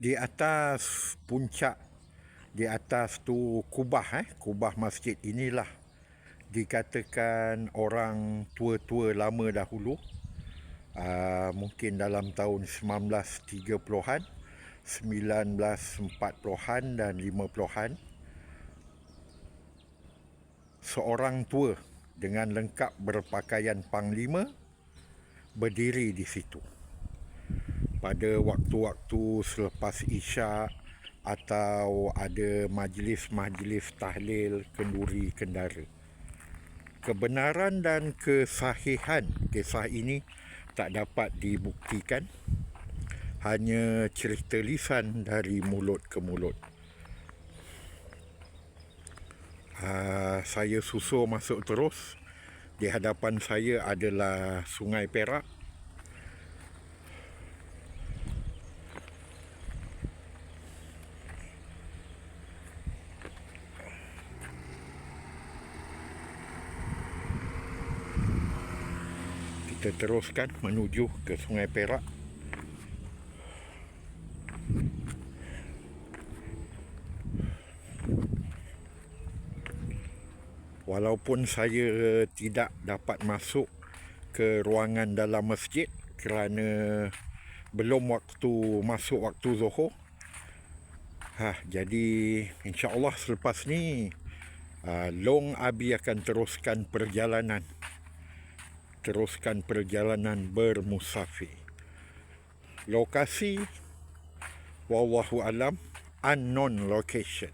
di atas puncak di atas tu kubah eh kubah masjid inilah dikatakan orang tua-tua lama dahulu. Uh, mungkin dalam tahun 1930-an 1940-an dan 50-an seorang tua dengan lengkap berpakaian panglima berdiri di situ pada waktu-waktu selepas isyak atau ada majlis-majlis tahlil kenduri kendara. Kebenaran dan kesahihan kisah ini tak dapat dibuktikan hanya cerita lisan dari mulut ke mulut. Uh, saya susur masuk terus di hadapan saya adalah Sungai Perak kita teruskan menuju ke Sungai Perak. Walaupun saya tidak dapat masuk ke ruangan dalam masjid kerana belum waktu masuk waktu Zuhur. Ha, jadi insya-Allah selepas ni uh, Long Abi akan teruskan perjalanan teruskan perjalanan bermusafir. Lokasi wallahu alam unknown location.